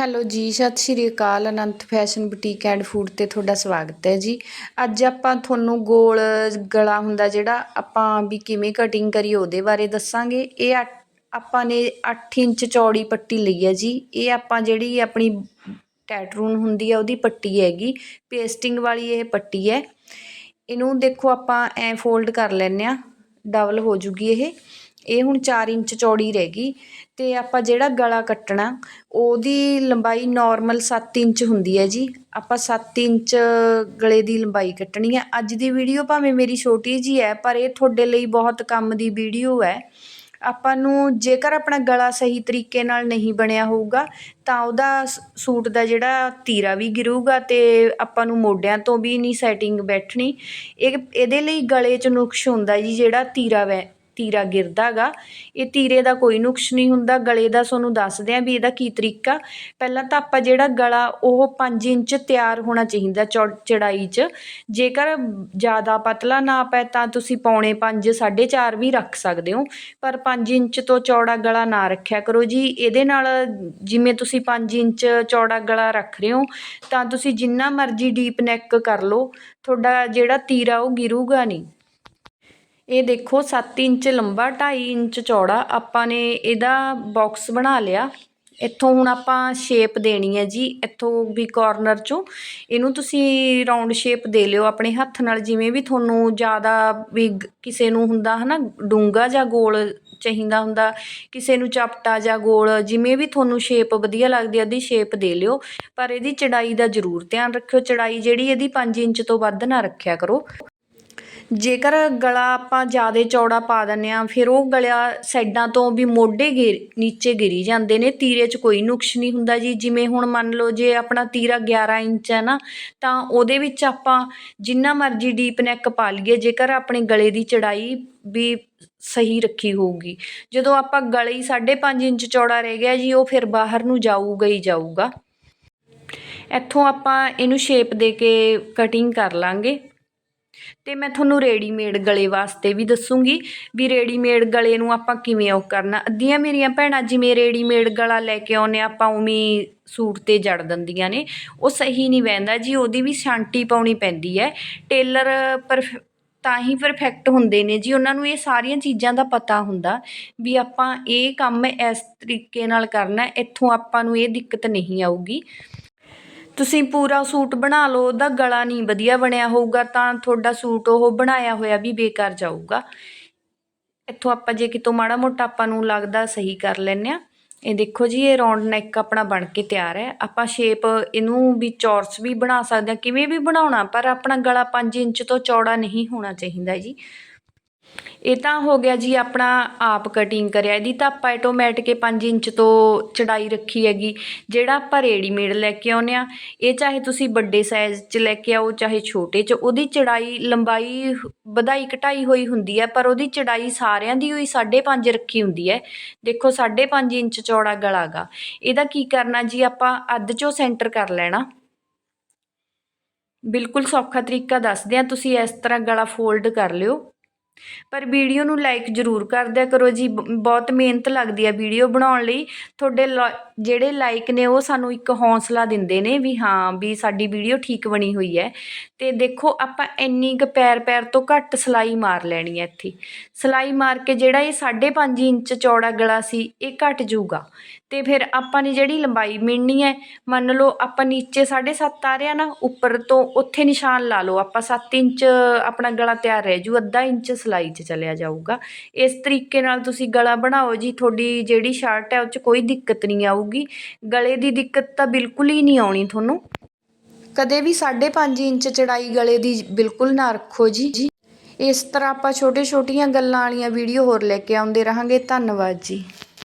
Hello ਜੀ, ਸਤਿ ਸ਼੍ਰੀ ਅਕਾਲ, Anant fashion boutique and food ਤੇ ਤੁਹਾਡਾ ਸਵਾਗਤ ਹੈ ਜੀ। ਅੱਜ ਆਪਾਂ ਤੁਹਾਨੂੰ ਗੋਲ ਗਲਾ ਹੁੰਦਾ ਜਿਹੜਾ ਆਪਾਂ ਵੀ ਕਿਵੇਂ ਕਟਿੰਗ ਕਰੀ ਉਹਦੇ ਬਾਰੇ ਦੱਸਾਂਗੇ। ਇਹ ਆ- ਆਪਾਂ ਨੇ 8 ਇੰਚ ਚੌੜੀ ਪੱਟੀ ਲਈ ਹੈ ਜੀ। ਇਹ ਆਪਾਂ ਜਿਹੜੀ ਆਪਣੀ ਟੈਟਰੂਨ ਹੁੰਦੀ ਹੈ ਉਹਦੀ ਪੱਟੀ ਹੈਗੀ ਪੇਸਟਿੰਗ ਵਾਲੀ ਇਹ ਪੱਟੀ ਹੈ। ਇਹਨੂੰ ਦੇਖੋ ਆਪਾਂ ਐ ਫੋਲਡ ਕਰ ਲੈਂਦੇ ਆ ਡਬਲ ਹੋ ਜੂਗੀ ਇਹ। ਇਹ ਹੁਣ 4 ਇੰਚ ਚੌੜੀ ਰਹਿ ਗਈ ਤੇ ਆਪਾਂ ਜਿਹੜਾ ਗਲਾ ਕੱਟਣਾ, ਉਹਦੀ ਲੰਬਾਈ ਨਾਰਮਲ 7 ਇੰਚ ਹੁੰਦੀ ਹੈ ਜੀ। ਆਪਾਂ 7 ਇੰਚ ਗਲੇ ਦੀ ਲੰਬਾਈ ਕੱਟਣੀ ਹੈ। ਅੱਜ ਦੀ ਵੀਡੀਓ ਭਾਵੇਂ ਮੇਰੀ ਛੋਟੀ ਜੀ ਹੈ, ਪਰ ਇਹ ਤੁਹਾਡੇ ਲਈ ਬਹੁਤ ਕੰਮ ਦੀ ਵੀਡੀਓ ਹੈ। ਆਪਾਂ ਨੂੰ ਜੇਕਰ ਆਪਣਾ ਗਲਾ ਸਹੀ ਤਰੀਕੇ ਨਾਲ ਨਹੀਂ ਬਣਿਆ ਹੋਊਗਾ, ਤਾਂ ਉਹਦਾ ਸੂਟ ਦਾ ਜਿਹੜਾ ਤੀਰਾ ਵੀ ਗਿਰੂਗਾ ਤੇ ਆਪਾਂ ਨੂੰ ਮੋਢਿਆਂ ਤੋਂ ਵੀ ਨਹੀਂ ਸੈਟਿੰਗ ਬੈਠਣੀ। ਇਹ, ਇਹਦੇ ਲਈ ਗਲੇ 'ਚ ਨੁਕਸ ਹੁੰਦਾ ਜੀ ਜਿਹੜਾ ਤੀਰਾ ਵੈ ਤੀਰਾ ਗਿਰਦਾ ਗਾ ਇਹ ਤੀਰੇ ਦਾ ਕੋਈ ਨੁਕਸ ਨਹੀਂ ਹੁੰਦਾ। ਗਲੇ ਦਾ ਤੁਹਾਨੂੰ ਦੱਸਦੇ ਆ ਵੀ ਇਹਦਾ ਕੀ ਤਰੀਕਾ। ਪਹਿਲਾਂ ਤਾਂ ਆਪਾਂ ਜਿਹੜਾ ਗਲਾ, ਉਹ 5 ਇੰਚ ਤਿਆਰ ਹੋਣਾ ਚਾਹੀਦਾ ਚੌ- ਚੌੜਾਈ 'ਚ। ਜੇਕਰ ਜ਼ਿਆਦਾ ਪਤਲਾ ਨਾਪ ਹੈ ਤਾਂ ਤੁਸੀਂ ਪੌਣੇ 5 4.5 ਵੀ ਰੱਖ ਸਕਦੇ ਹੋ। ਪਰ 5 ਇੰਚ ਤੋਂ ਚੌੜਾ ਗਲਾ ਨਾ ਰੱਖਿਆ ਕਰੋ ਜੀ। ਇਹਦੇ ਨਾਲ ਜਿਵੇਂ ਤੁਸੀਂ 5 ਇੰਚ ਚੌੜਾ ਗਲਾ ਰੱਖ ਰਹੇ ਹੋ, ਤਾਂ ਤੁਸੀਂ ਜਿੰਨਾ ਮਰਜ਼ੀ ਡੀਪ ਨੈਕ ਕਰ ਲਓ। ਤੁਹਾਡਾ ਜਿਹੜਾ ਤੀਰਾ, ਉਹ ਗਿਰੂਗਾ ਨਹੀਂ। ਇਹ ਦੇਖੋ 7 ਇੰਚ ਲੰਬਾ 2.5 ਇੰਚ ਚੌੜਾ। ਆਪਾਂ ਨੇ ਇਹਦਾ ਬਾਕਸ ਬਣਾ ਲਿਆ। ਇੱਥੋਂ ਹੁਣ ਆਪਾਂ ਸ਼ੇਪ ਦੇਣੀ ਹੈ ਜੀ, ਇੱਥੋਂ ਵੀ ਕਾਰਨਰ ਚੋਂ। ਇਹਨੂੰ ਤੁਸੀਂ ਰਾਉਂਡ ਸ਼ੇਪ ਦੇ ਲਿਓ ਆਪਣੇ ਹੱਥ ਨਾਲ, ਜਿਵੇਂ ਵੀ ਤੁਹਾਨੂੰ ਜ਼ਿਆਦਾ ਵੀ ਕਿਸੇ ਨੂੰ ਹੁੰਦਾ ਹਨਾ ਡੂੰਗਾ ਜਾਂ ਗੋਲ ਚਾਹੀਦਾ ਹੁੰਦਾ, ਕਿਸੇ ਨੂੰ ਚਪਟਾ ਜਾਂ ਗੋਲ, ਜਿਵੇਂ ਵੀ ਤੁਹਾਨੂੰ ਸ਼ੇਪ ਵਧੀਆ ਲੱਗਦੀ ਹੈ, ਉਹਦੀ ਸ਼ੇਪ ਦੇ ਲਿਓ। ਪਰ ਇਹਦੀ ਚੜਾਈ ਦਾ ਜ਼ਰੂਰ ਧਿਆਨ ਰੱਖਿਓ। ਚੜਾਈ ਜਿਹੜੀ, ਇਹਦੀ 5 ਇੰਚ ਤੋਂ ਵੱਧ ਨਾ ਰੱਖਿਆ ਕਰੋ। ਜੇਕਰ ਗਲਾ ਆਪਾਂ ਜ਼ਿਆਦਾ ਚੌੜਾ ਪਾ ਦਿੰਦੇ ਆ ਫਿਰ ਉਹ ਗਲਿਆ ਸਾਈਡਾਂ ਤੋਂ ਵੀ ਮੋਢੇ ਗਿਰ, ਨੀਚੇ ਗਿਰੀ ਜਾਂਦੇ ਨੇ, ਤੀਰੇ 'ਚ ਕੋਈ ਨੁਕਸ ਨਹੀਂ ਹੁੰਦਾ ਜੀ। ਜਿਵੇਂ ਹੁਣ ਮੰਨ ਲਓ ਜੇ ਆਪਣਾ ਤੀਰਾ 11 ਇੰਚ ਹੈ ਨਾ, ਤਾਂ ਉਹਦੇ ਵਿੱਚ ਆਪਾਂ ਜਿੰਨਾ ਮਰਜ਼ੀ ਡੀਪ ਨੈਕ ਪਾ ਲਈਏ, ਜੇਕਰ ਆਪਣੇ ਗਲੇ ਦੀ ਚੜਾਈ ਵੀ ਸਹੀ ਰੱਖੀ ਹੋਊਗੀ। ਜਦੋਂ ਆਪਾਂ ਗਲੇ ਹੀ 5.5 ਇੰਚ ਚੌੜਾ ਰਹਿ ਗਿਆ ਜੀ, ਉਹ ਫਿਰ ਬਾਹਰ ਨੂੰ ਜਾਊਗਾ ਹੀ ਜਾਊਗਾ। ਇੱਥੋਂ ਆਪਾਂ ਇਹਨੂੰ ਸ਼ੇਪ ਦੇ ਕੇ ਕਟਿੰਗ ਕਰ ਲਾਂਗੇ। ਅਤੇ ਮੈਂ ਤੁਹਾਨੂੰ ਰੈਡੀਮੇਡ ਗਲੇ ਵਾਸਤੇ ਵੀ ਦੱਸੂੰਗੀ ਵੀ ਰੈਡੀਮੇਡ ਗਲੇ ਨੂੰ ਆਪਾਂ ਕਿਵੇਂ ਉਹ ਕਰਨਾ। ਅੱਧੀਆਂ ਮੇਰੀਆਂ ਭੈਣਾਂ ਜਿਵੇਂ ਰੈਡੀਮੇਡ ਗਲਾ ਲੈ ਕੇ ਆਉਂਦੇ ਆ, ਆਪਾਂ ਉਵੇਂ ਸੂਟ ਤੇ ਜੜ ਦਿੰਦੀਆਂ ਨੇ। ਉਹ ਸਹੀ ਨਹੀਂ ਬਹਿੰਦਾ ਜੀ ਉਹਦੀ ਵੀ ਛਾਂਟੀ ਪਾਉਣੀ ਪੈਂਦੀ ਹੈ। ਟੇਲਰ ਪਰ ਤਾਂ ਹੀ ਪਰਫੈਕਟ ਹੁੰਦੇ ਨੇ ਜੀ। ਉਹਨਾਂ ਨੂੰ ਇਹ ਸਾਰੀਆਂ ਚੀਜ਼ਾਂ ਦਾ ਪਤਾ ਹੁੰਦਾ ਵੀ ਆਪਾਂ ਇਹ ਕੰਮ ਇਸ ਤਰੀਕੇ ਨਾਲ ਕਰਨਾ ਇੱਥੋਂ ਆਪਾਂ ਨੂੰ ਇਹ ਦਿੱਕਤ ਨਹੀਂ ਆਊਗੀ। ਤੁਸੀਂ ਪੂਰਾ ਸੂਟ ਬਣਾ ਲਓ, ਉਹਦਾ ਗਲਾ ਨਹੀਂ ਵਧੀਆ ਬਣਿਆ ਹੋਊਗਾ, ਤਾਂ ਤੁਹਾਡਾ ਸੂਟ ਉਹ ਬਣਾਇਆ ਹੋਇਆ ਵੀ ਬੇਕਾਰ ਜਾਊਗਾ। ਇੱਥੋਂ ਆਪਾਂ ਜੇ ਕਿਤੋਂ ਮਾੜਾ ਮੋਟਾ ਆਪਾਂ ਨੂੰ ਲੱਗਦਾ ਸਹੀ ਕਰ ਲੈਂਦੇ ਆ ਇਹ ਦੇਖੋ ਜੀ, ਇਹ ਰਾਉਂਡ ਨੈਕ ਆਪਣਾ ਬਣ ਕੇ ਤਿਆਰ ਹੈ। ਆਪਾਂ ਸ਼ੇਪ ਇਹਨੂੰ ਵੀ ਚੌਰਸ ਵੀ ਬਣਾ ਸਕਦੇ ਆ ਕਿਵੇਂ ਵੀ ਬਣਾਉਣਾ, ਪਰ ਆਪਣਾ ਗਲਾ 5 ਇੰਚ ਤੋਂ ਚੌੜਾ ਨਹੀਂ ਹੋਣਾ ਚਾਹੀਦਾ ਜੀ। ਇਹ ਤਾਂ ਹੋ ਗਿਆ ਜੀ ਆਪਣਾ ਆਪ ਕਟਿੰਗ ਕਰਿਆ। ਇਹਦੀ ਤਾਂ ਆਪਾਂ ਆਟੋਮੈਟਿਕ 5 ਇੰਚ ਤੋਂ ਚੜਾਈ ਰੱਖੀ ਹੈਗੀ। ਜਿਹੜਾ ਆਪਾਂ ਰੇਡੀਮੇਡ ਲੈ ਕੇ ਆਉਂਦੇ ਆ ਇਹ ਚਾਹੇ ਤੁਸੀਂ ਵੱਡੇ ਸਾਈਜ਼ 'ਚ ਲੈ ਕੇ ਆਓ, ਚਾਹੇ ਛੋਟੇ 'ਚ, ਉਹਦੀ ਚੜਾਈ ਲੰਬਾਈ ਵਧਾਈ ਘਟਾਈ ਹੋਈ ਹੁੰਦੀ ਹੈ, ਪਰ ਉਹਦੀ ਚੜਾਈ ਸਾਰਿਆਂ ਦੀ ਹੋਈ 5.5 ਰੱਖੀ ਹੁੰਦੀ ਹੈ। ਦੇਖੋ 5.5 ਇੰਚ ਚੌੜਾ ਗਲਾ ਗਾ। ਇਹਦਾ ਕੀ ਕਰਨਾ ਜੀ, ਆਪਾਂ ਅੱਧ 'ਚੋਂ ਸੈਂਟਰ ਕਰ ਲੈਣਾ। ਬਿਲਕੁਲ ਸੌਖਾ ਤਰੀਕਾ ਦੱਸਦੇ ਆ ਤੁਸੀਂ ਇਸ ਤਰ੍ਹਾਂ ਗਲਾ ਫੋਲਡ ਕਰ ਲਿਓ। ਪਰ ਵੀਡੀਓ ਨੂੰ ਲਾਈਕ ਜ਼ਰੂਰ ਕਰ ਦਿਆ ਕਰੋ ਜੀ, ਬ- ਬਹੁਤ ਮਿਹਨਤ ਲੱਗਦੀ ਹੈ ਵੀਡੀਓ ਬਣਾਉਣ ਲਈ। ਤੁਹਾਡੇ ਲਾ- ਜਿਹੜੇ ਲਾਈਕ ਨੇ ਉਹ ਸਾਨੂੰ ਇੱਕ ਹੌਸਲਾ ਦਿੰਦੇ ਨੇ ਵੀ ਹਾਂ ਵੀ ਸਾਡੀ ਵੀਡੀਓ ਠੀਕ ਬਣੀ ਹੋਈ ਹੈ। ਤੇ ਦੇਖੋ ਆਪਾਂ ਇੰਨੀ ਕੁ ਪੈਰ ਪੈਰ ਤੋਂ ਘੱਟ ਸਲਾਈ ਮਾਰ ਲੈਣੀ ਹੈ ਇੱਥੇ। ਸਲਾਈ ਮਾਰ ਕੇ ਜਿਹੜਾ ਇਹ 5.5 ਇੰਚ ਚੌੜਾ ਗਲਾ ਸੀ, ਇਹ ਘਟ ਜਾਊਗਾ। ਤੇ ਫਿਰ ਆਪਾਂ ਨੇ ਜਿਹੜੀ ਲੰਬਾਈ ਮਿਣਨੀ ਹੈ, ਮੰਨ ਲਓ ਆਪਾਂ ਨੀਚੇ 7.5 ਆ ਰਿਹਾ ਨਾ, ਉੱਪਰ ਤੋਂ ਉੱਥੇ ਨਿਸ਼ਾਨ ਲਾ ਲਓ, ਆਪਾਂ 7 ਇੰਚ ਆਪਣਾ ਗਲਾ ਤਿਆਰ ਰਹਿ ਜੂ ਅੱਧਾ ਇੰਚ ਸਲਾਈ 'ਚ ਚਲਿਆ ਜਾਊਗਾ। ਇਸ ਤਰੀਕੇ ਨਾਲ ਤੁਸੀਂ ਗਲਾ ਬਣਾਓ ਜੀ, ਤੁਹਾਡੀ ਜਿਹੜੀ ਸ਼ਰਟ ਹੈ, ਉਹ 'ਚ ਕੋਈ ਦਿੱਕਤ ਨਹੀਂ ਆਊਗੀ। ਗਲੇ ਦੀ ਦਿੱਕਤ ਤਾਂ ਬਿਲਕੁਲ ਹੀ ਨਹੀਂ ਆਉਣੀ ਤੁਹਾਨੂੰ। ਕਦੇ ਵੀ 5.5 ਇੰਚ ਚੜਾਈ ਗਲੇ ਦੀ ਬਿਲਕੁਲ ਨਾ ਰੱਖੋ ਜੀ। ਇਸ ਤਰ੍ਹਾਂ ਆਪਾਂ ਛੋਟੇ ਛੋਟੀਆਂ ਗੱਲਾਂ ਵਾਲੀਆਂ ਵੀਡੀਓ ਹੋਰ ਲੈ ਕੇ ਆਉਂਦੇ ਰਹਾਂਗੇ। ਧੰਨਵਾਦ ਜੀ।